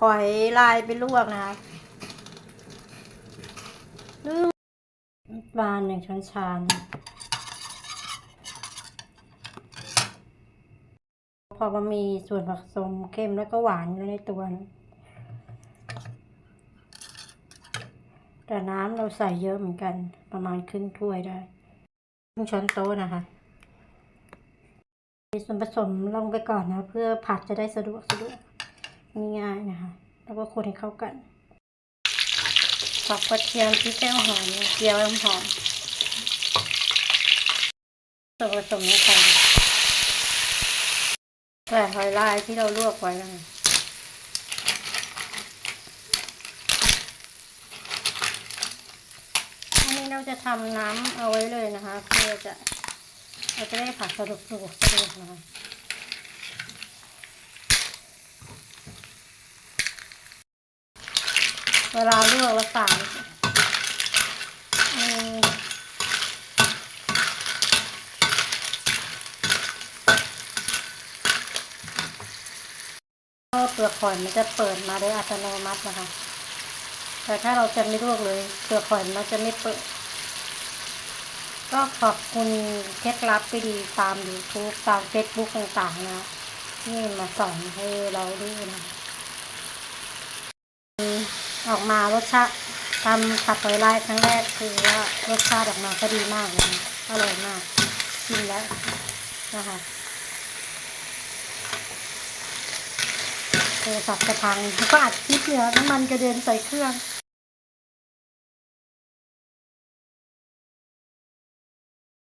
หอยลายไปลวกนะคะลืมน้ำตาหนึ่งช้อนชาพอมันมีส่วนผสมเค็มแล้วก็หวานอยู่ในตัวนะแต่น้ำเราใส่เยอะเหมือนกัน ประมาณครึ่งถ้วยได้ครึ่งช้อนโต๊ะนะคะมีส่วนผสมลงไปก่อนนะ เพื่อผัดจะได้สะดวกสะดวก ง่ายๆนะคะ แล้วก็คนให้เข้ากันปักกระเทียมพริกแก้วหอมเจียวน้ำหอมส่วนผสมนี้ก่อนใส่หอยลายที่เราลวกไว้แล้วอันนี้เราจะทำน้ำเอาไว้เลยนะคะ เพื่อจะเราจะได้ผัดสะดวกสะดวกสะดวกนะคะ เวลาลวกแล้วสายอืมก็เปลือกหอยมันจะเปิดมาโดยอัตโนมัตินะคะ แต่ถ้าเราจะไม่ลวกเลยเปลือกหอยมันจะไม่เปิด ก็ขอบคุณเคล็ดลับไปดีตาม YouTube ตาม Facebook ต่างๆนะที่มาสอนให้เราด้วยนะ ออกมารสชาติทำผัดหอยลายครั้งแรกคือว่ารสชาติออกมาก็ดีมากเลยอร่อยมากชิมแล้วนะคะโทรศัพท์จะพังก็อัดคลิปเนี่ยน้ำมันกระเด็นใส่เครื่อง